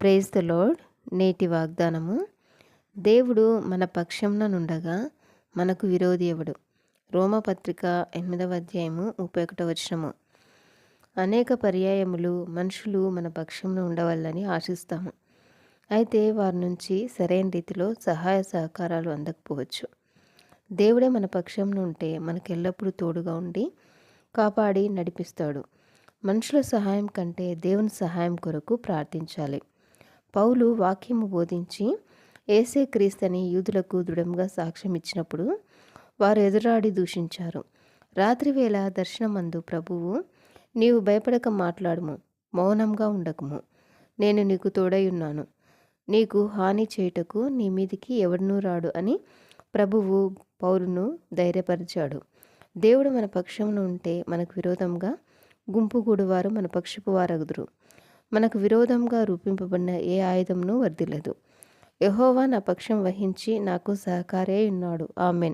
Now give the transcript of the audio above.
Praise the load నేటి వాగ్దానము దేవుడు మన పక్షంన నుండగా మనకు విరోధి ఎవడు? రోమపత్రిక ఎనిమిదవ అధ్యాయము ముప్పై ఒకటో వచనము. అనేక పర్యాయములు మనుషులు మన పక్షంలో ఉండవాలని ఆశిస్తాము. అయితే వారి నుంచి సరైన రీతిలో సహాయ సహకారాలు అందకపోవచ్చు. దేవుడే మన పక్షంలో ఉంటే మనకు ఎల్లప్పుడూ తోడుగా ఉండి కాపాడి నడిపిస్తాడు. మనుషుల సహాయం కంటే దేవుని సహాయం కొరకు ప్రార్థించాలి. పౌలు వాక్యము బోధించి ఏసే క్రీస్తని యూదులకు దృఢంగా సాక్ష్యం ఇచ్చినప్పుడు వారు ఎదురాడి దూషించారు. రాత్రివేళ దర్శనమందు ప్రభువు నీవు భయపడక మాట్లాడము మౌనంగా ఉండకము. నేను నీకు తోడై ఉన్నాను. నీకు హాని చేయుటకు నీ మీదికి ఎవడనూ రాడు అని ప్రభువు పౌరును ధైర్యపరిచాడు. దేవుడు మన పక్షంలో ఉంటే మనకు విరోధంగా గుంపుగూడు వారు మన పక్షపు వారగుదురు. మనకు విరోధంగా రూపింపబడిన ఏ ఆయుధంను వర్దిలదు యహోవా నా పక్షం వహించి నాకు సహకారే ఉన్నాడు. ఆమెన్.